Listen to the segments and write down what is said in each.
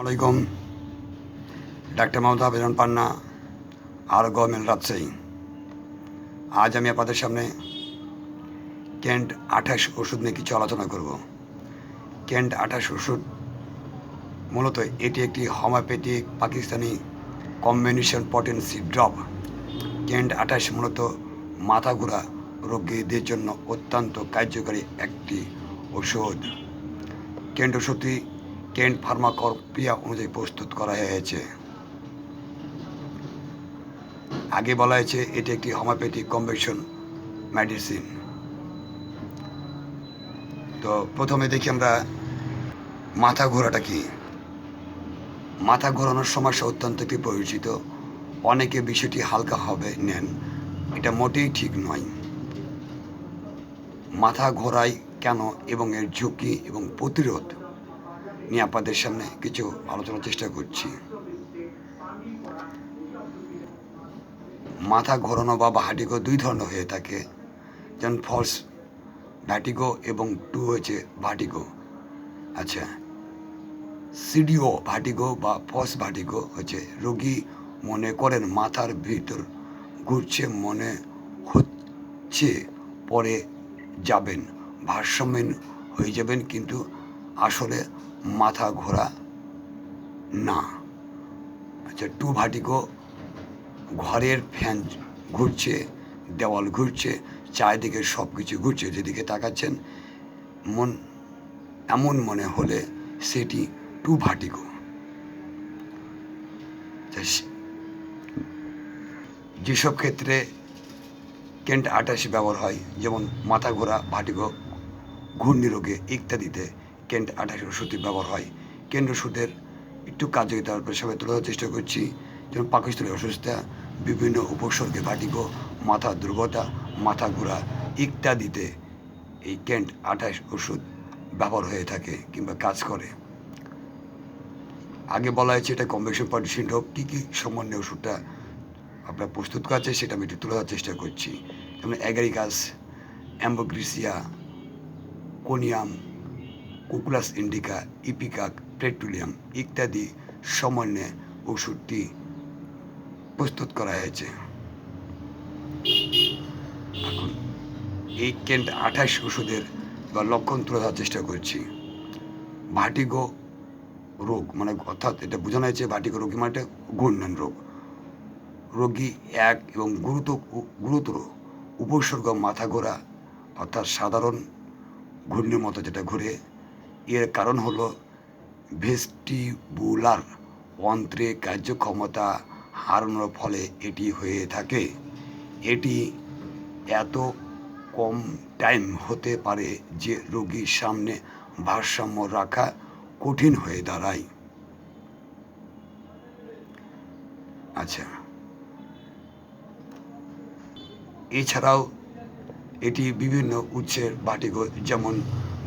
আলাইকুম ডাক্তার মমতা বেরন পান্না আর গভর্নমেন্ট রাজশাহী আজ আমি আপনাদের সামনে কেন্ট আঠাশ ওষুধ নিয়ে কিছু আলোচনা করব। কেন্ট আঠাশ ওষুধ মূলত এটি একটি homeopathic Pakistani combination potency drop. Kent আঠাশ মূলত মাথা ঘোরা রোগীদের জন্য অত্যন্ত কার্যকরী একটি ওষুধ। কেন্ট ওষুধটি কেন্ট ফার্মাকরপিয়া অনুযায়ী প্রস্তুত করা হয়েছে। আগে বলা হয়েছে, এটি একটি হোমিওপ্যাথিক কম্বিনেশন মেডিসিন। তো প্রথমে দেখি আমরা মাথা ঘোরাটা কি। মাথা ঘোরানোর সমস্যা অত্যন্ত একটি পরিচিত অনেকে বিষয়টি হালকা হবে, নেন। এটা মোটেই ঠিক নয়। মাথা ঘোরায় কেন এবং এর ঝুঁকি এবং প্রতিরোধ নিয়ে আপনাদের সামনে কিছু আলোচনার চেষ্টা করছি। মাথা ঘোরানো বা ভাটিগো দুই ধরনের হয়ে থাকে। যেমন ফলস ভ্যাটিগো এবং টু হচ্ছে ভাটিগো আচ্ছা সিডিও ভাটিগো বা ফস ভাটিগো হচ্ছে রোগী মনে করেন মাথার ভিতর ঘুরছে, মনে হচ্ছে, পরে যাবেন, ভারসাম্যহীন হয়ে যাবেন, কিন্তু আসলে মাথা ঘোরা, না। আচ্ছা টু ভাটিগো ঘরের ফ্যান ঘুরছে, দেওয়াল ঘুরছে, চারিদিকে সব কিছু ঘুরছে, যেদিকে তাকাচ্ছেন, মন, এমন মনে হলে সেটি টু ভাটিগো তা যেসব ক্ষেত্রে কেন্ট আটাশি ব্যবহার হয়, যেমন মাথা ঘোরা ভাটিগো ঘূর্ণি রোগে ইত্যাদিতে কেন্ট আঠাশ ওষুধটি ব্যবহার হয়। কেন্ট ওষুধের একটু কার্যকরিতার সবাই তুলে ধরার চেষ্টা করছি। যেমন পাকিস্তানি অসুস্থতা, বিভিন্ন উপসর্গে ভাটিগো মাথা দুর্বলতা, মাথা ঘোরা ইত্যাদিতে এই কেন্ট আঠাশ ওষুধ ব্যবহার হয়ে থাকে কিংবা কাজ করে। আগে বলা হয়েছে এটা কম্বিনেশন পার্টি সিন্ড্রোম কী কী সম্বন্ধে ওষুধটা আপনার প্রস্তুত করা সেটা আমি একটু তুলে ধরার চেষ্টা করছি। যেমন agaricus ambra grisea, conium cocculus indica, ipecac petroleum ইত্যাদি সমন্বয়ে ওষুধটি প্রস্তুত করা হয়েছে। এখন এই কেন্ট আঠাশ ওষুধের বা লক্ষণ তুলে ধরার চেষ্টা করছি। ভাটিগো রোগ মানে অর্থাৎ এটা বোঝানো হয়েছে ভাটিগো রোগী মানে একটা ঘূর্ণন রোগ। রোগী এক এবং গুরুতর গুরুতর উপসর্গ মাথা ঘোরা অর্থাৎ সাধারণ ঘূর্ণির মতো যেটা ঘুরে এর কারণ হলো ভেস্টিবুলার অন্ত্রে কার্যক্ষমতা হারানোর ফলে এটি হয়ে থাকে। এটি এত কম টাইম হতে পারে যে রোগীর সামনে ভারসাম্য রাখা কঠিন হয়ে দাঁড়ায়। আচ্ছা। এছাড়াও এটি বিভিন্ন উৎসের বাটিগো, যেমন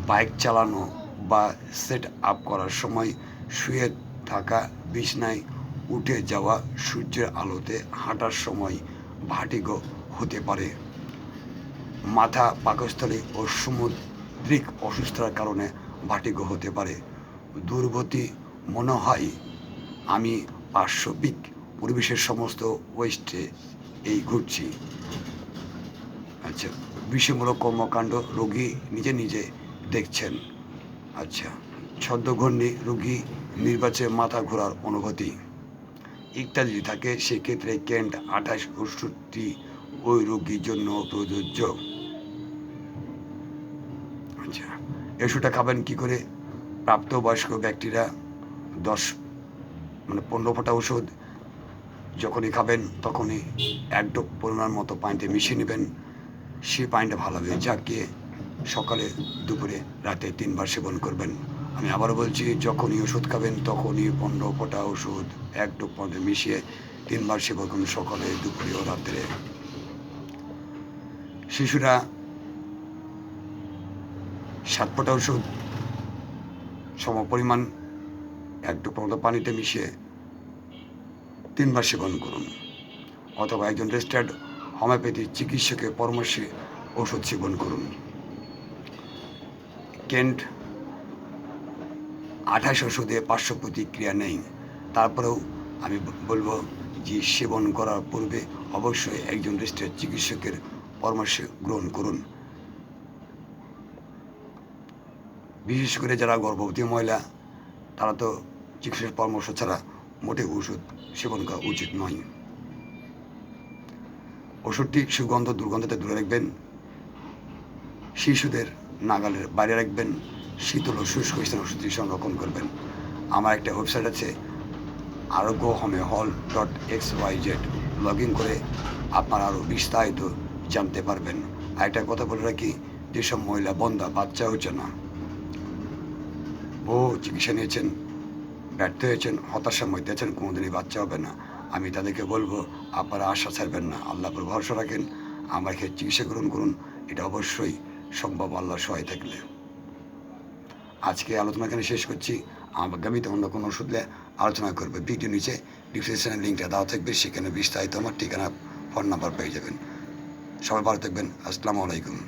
বাইক চালানো বা সেট আপ করার সময় শুয়ে থাকা, বিছনায় উঠে যাওয়া সূর্যের আলোতে হাঁটার সময় ভাটিগো হতে পারে। মাথা পাকস্থলী ও সমুদ্রিক অসুস্থতার কারণে ভাটিগো হতে পারে। দুর্গতি মনে হয় আমি পার্শ্ববিক পরিবেশের সমস্ত ওয়েস্টে এই ঘুরছি। আচ্ছা বিষমূলক কর্মকাণ্ড রোগী নিজে নিজে দেখছেন। আচ্ছা ছদ্মঘূর্ণি রোগী নির্বাচনে মাথা ঘোরার অনুভূতি? ইত্যাদি থাকে, সেক্ষেত্রে কেন্ট আঠাশ ওষুধটি ওই রোগীর জন্য প্রযোজ্য। আচ্ছা ওষুধটা খাবেন কি করে? প্রাপ্তবয়স্ক ব্যক্তিরা দশ মানে পনেরো ফোঁটা ওষুধ যখনই খাবেন, তখনই এক ডোপ পরিমাণ মতো পানিতে মিশিয়ে নেবেন। সেই পানিটা ভালোভাবে জাগিয়ে সকালে দুপুরে, রাতে তিনবার সেবন করবেন। আমি আবারও বলছি, যখনই ওষুধ খাবেন, তখনই পনেরো ফোঁটা ওষুধ এক ডোপ পানিতে মিশিয়ে তিনবার সেবন করুন সকালে, দুপুরে ও রাত্রে। শিশুরা সাত ফোঁটা ওষুধ সম পরিমাণ এক ডোপ মতো পানিতে মিশিয়ে তিনবার সেবন করুন। অথবা একজন রেজিস্টার্ড হোমিওপ্যাথি চিকিৎসকের পরামর্শে ওষুধ সেবন করুন। কেন্ট আঠাশ ওষুধে পার্শ্ব প্রতিক্রিয়া নেই। তারপরেও আমি বলব যে সেবন করার পূর্বে অবশ্যই একজন রেজিস্টার্ড চিকিৎসকের পরামর্শ গ্রহণ করুন। বিশেষ করে যারা গর্ভবতী মহিলা, তারা তো চিকিৎসকের পরামর্শ ছাড়া মোটে ওষুধ সেবন করা উচিত নয়। ওষুধটি সুগন্ধ দুর্গন্ধতে দূরে রাখবেন। শিশুদের নাগালের বাইরে রাখবেন, শীতল ও শুষ্ক স্থানে ওষুধটি সংরক্ষণ করবেন। আমার একটা ওয়েবসাইট আছে আরোগ্য হোমে হল dot X Y Z log in করে আপনারা আরও বিস্তারিত জানতে পারবেন। আর একটা কথা বলে রাখি, যেসব মহিলা, বন্ধা, বাচ্চা হচ্ছে না, বহু চিকিৎসা নিয়েছেন, ব্যর্থ হয়েছেন, হতাশার মধ্যে আছেন, কোনোদিনই বাচ্চা হবে না। আমি তাদেরকে বলব, আপনারা আশা ছাড়বেন না। আল্লাহ ভরসা রাখেন ক্ষেত্রে চিকিৎসা গ্রহণ করুন, এটা অবশ্যই। সম্ভব আল্লাহ সহায় থাকলে। আজকে আলোচনা এখানে শেষ করছি। আগামীতে অন্য কোনো ওষুধ আলোচনা করবে। ভিডিও নিচে ডিসক্রিপশনের লিঙ্কটা দেওয়া থাকবে। সেখানে বিস্তারিত আমার ঠিকানা ফোন নাম্বার পেয়ে যাবেন। সবাই ভালো থাকবেন। আসসালামু আলাইকুম।